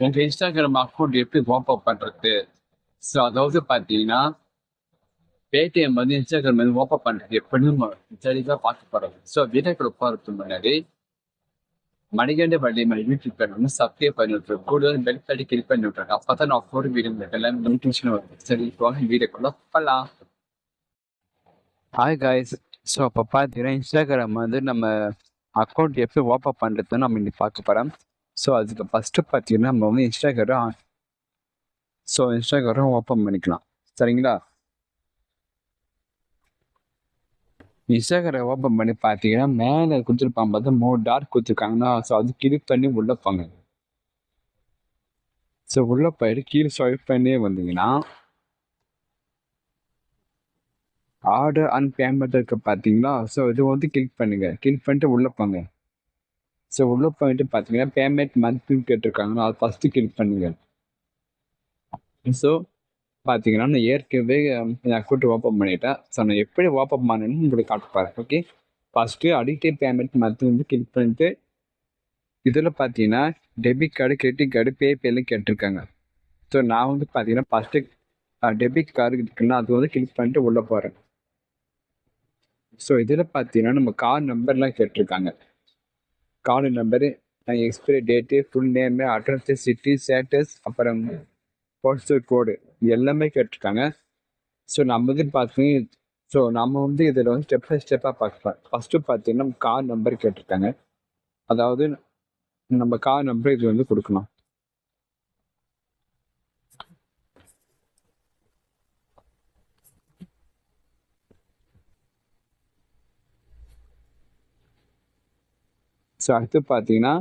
உங்க Instagram account எப்படி open பண்றது? ஸோ அதாவது பார்த்தீங்கன்னா பேடிஎம் வந்து இன்ஸ்டாகிராம் வந்து ஓப்பன் பண்றது எப்படின்னு நம்ம தெளிவாக பார்க்க போறோம். ஸோ வீடியோக்குள்ள போகிறதுக்கு முன்னாடி மணிகண்ட வள்ளி மாதிரி யூடியூப் சேனல் வந்து சப்ஸ்கிரைப் பண்ணி விட்டுருக்கோம் கூடுதல் பெல் பட்டி கிளிக் பண்ணி விட்டுருக்கோம் அப்போ தான் நான் ஃபோர் வீடியோ எல்லாம் நோட்டிஃபிகேஷன் வரும். சரி இப்போ வீடியோக்குள்ள பண்ணலாம் ஹாய் காய்ஸ் ஸோ அப்போ பார்த்தீங்கன்னா இன்ஸ்டாகிராம் வந்து நம்ம அக்கௌண்ட் எப்படி ஓப்பன் பண்ணுறதுன்னு நம்ம இன்னைக்கு பார்க்க போகிறோம் ஸோ அதுக்கு ஃபஸ்ட்டு பார்த்தீங்கன்னா நம்ம வந்து இன்ஸ்டாகிராம் ஸோ இன்ஸ்டாகிராம் ஓப்பன் பண்ணிக்கலாம். சரிங்களா? இன்ஸ்டாகிராம் ஓப்பன் பண்ணி பார்த்தீங்கன்னா மேலே கொடுத்துருப்பாங்க பார்த்தா மூணு டார்க் கொடுத்துருக்காங்கன்னா ஸோ அது கிளிக் பண்ணி உள்ளே போங்க. ஸோ உள்ளே போயிட்டு கீழே ஸ்வைப் பண்ணி வந்தீங்கன்னா ஆர்டர் அண்ட் பேமெண்ட் இருக்குது பார்த்தீங்களா ஸோ இது வந்து கிளிக் பண்ணுங்கள் கிளிக் பண்ணிட்டு உள்ளே போங்க. ஸோ உள்ளே போயிட்டு பார்த்தீங்கன்னா பேமெண்ட் மந்த்லின்னு கேட்டிருக்காங்கன்னா அது ஃபஸ்ட்டு கிளிக் பண்ணுங்க. ஸோ பார்த்தீங்கன்னா நான் ஏற்கனவே um, என் அக்கௌண்ட் ஓப்பன் பண்ணிட்டேன். ஸோ நான் எப்படி ஓப்பன் பண்ணணும்னு உங்களுக்கு காட்டுப்பாரு ஓகே ஃபஸ்ட்டு அடிக்டே பேமெண்ட் மந்த்லி வந்து கிளிக் பண்ணிட்டு இதில் பார்த்தீங்கன்னா டெபிட் கார்டு கிரெடிட் கார்டு பேபேல கேட்டிருக்காங்க. ஸோ நான் வந்து பார்த்தீங்கன்னா ஃபஸ்ட்டு டெபிட் கார்டு இருக்குன்னா அது வந்து கிளிக் பண்ணிட்டு உள்ளே போகிறேன் ஸோ இதில் பார்த்தீங்கன்னா நம்ம கார் நம்பர்லாம் கேட்டிருக்காங்க. Card number expiry date full name address city status அப்புறம் போஸ்டல் கோடு எல்லாமே கேட்டிருக்காங்க. ஸோ நம்ம வந்து பார்த்தீங்கன்னா ஸோ நம்ம வந்து இதில் வந்து ஸ்டெப் பை ஸ்டெப்பாக பார்க்கலாம். ஃபஸ்ட்டு பார்த்தீங்கன்னா கார் நம்பர் கேட்டிருக்காங்க. அதாவது நம்ம கார் நம்பர் இது வந்து கொடுக்கணும் ஸோ அடுத்து பார்த்தீங்கன்னா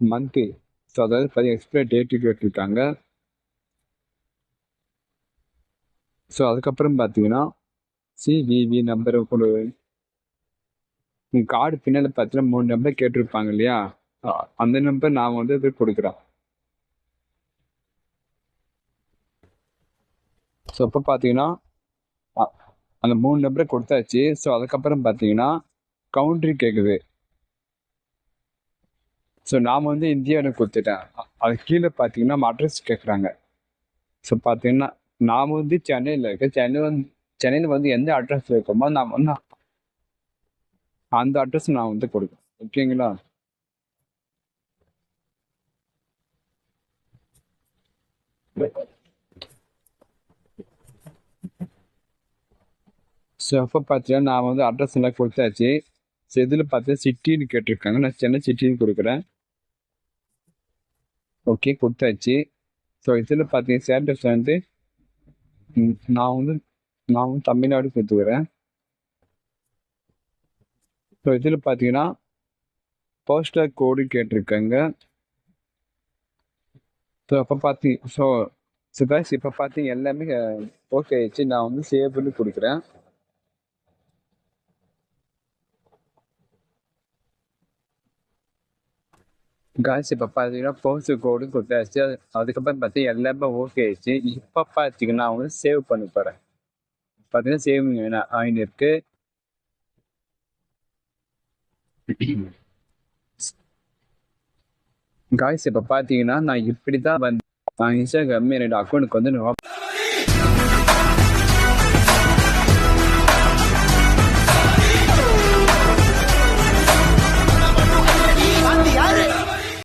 மந்த்லி ஸோ அதாவது பார்த்தீங்கன்னா எக்ஸ்பைரி டேட்டு கேட்டிருக்காங்க ஸோ அதுக்கப்புறம் பார்த்தீங்கன்னா சிவிவி நம்பர் கொண்டு உங்கள் கார்டு பின்னால் பார்த்தீங்கன்னா மூணு நம்பர் கேட்டிருப்பாங்க இல்லையா? அந்த நம்பர் நான் வந்து இது கொடுக்குறேன். ஸோ இப்போ பார்த்தீங்கன்னா அந்த மூணு நம்பரை கொடுத்தாச்சு. ஸோ அதுக்கப்புறம் பார்த்தீங்கன்னா கவுண்ட்ரி கேட்குது ஸோ நாம் வந்து இந்தியாவில் கொடுத்துட்டேன் அது கீழே பார்த்தீங்கன்னா அட்ரஸ் கேட்குறாங்க ஸோ பார்த்தீங்கன்னா நாம் வந்து சென்னையில் இருக்க சென்னை வந்து சென்னையில் வந்து எந்த அட்ரஸில் இருக்கோமோ நான் வந்து அந்த அட்ரஸ் நான் வந்து கொடுக்குறேன் ஓகேங்களா ஸோ அப்போ பார்த்தீங்கன்னா நான் வந்து அட்ரஸ் எல்லாம் கொடுத்தாச்சு. ஸோ இதில் பார்த்தீங்கன்னா சிட்டின்னு கேட்டிருக்காங்க. நான் சென்னை சிட்டின்னு கொடுக்குறேன். ஓகே கொடுத்தாச்சு. ஸோ இதில் பார்த்தீங்கன்னா ஸ்டேட்டஸ் வந்து நான் வந்து நான் வந்து தமிழ்நாடு கொடுத்துக்கிறேன். ஸோ இதில் பார்த்தீங்கன்னா போஸ்டர் கோடு கேட்டிருக்கேங்க. ஸோ அப்போ பார்த்தீங்க ஸோ சுபாஷ் இப்போ பார்த்தீங்க எல்லாமே ஓகே ஆயிடுச்சு நான் வந்து சேவ் பண்ணி கொடுக்குறேன். காய்ஸ் இப்போ பார்த்தீங்கன்னா போஸ்ட் கோடு கொடுத்தாச்சு. அது- அதுக்கப்புறம் பார்த்தீங்கன்னா எல்லாமே ஓகே ஆயிடுச்சு. இப்போ பார்த்தீங்கன்னா அவங்க சேவ் பண்ண போகிறேன் பார்த்தீங்கன்னா சேவிங் ஆயின் இருக்கு. காய்ஸ் இப்போ பார்த்தீங்கன்னா நான் இப்படி தான் வந்து நான் இன்ஸ்டாகிராம் என்னோட அக்கௌண்ட்டுக்கு வந்து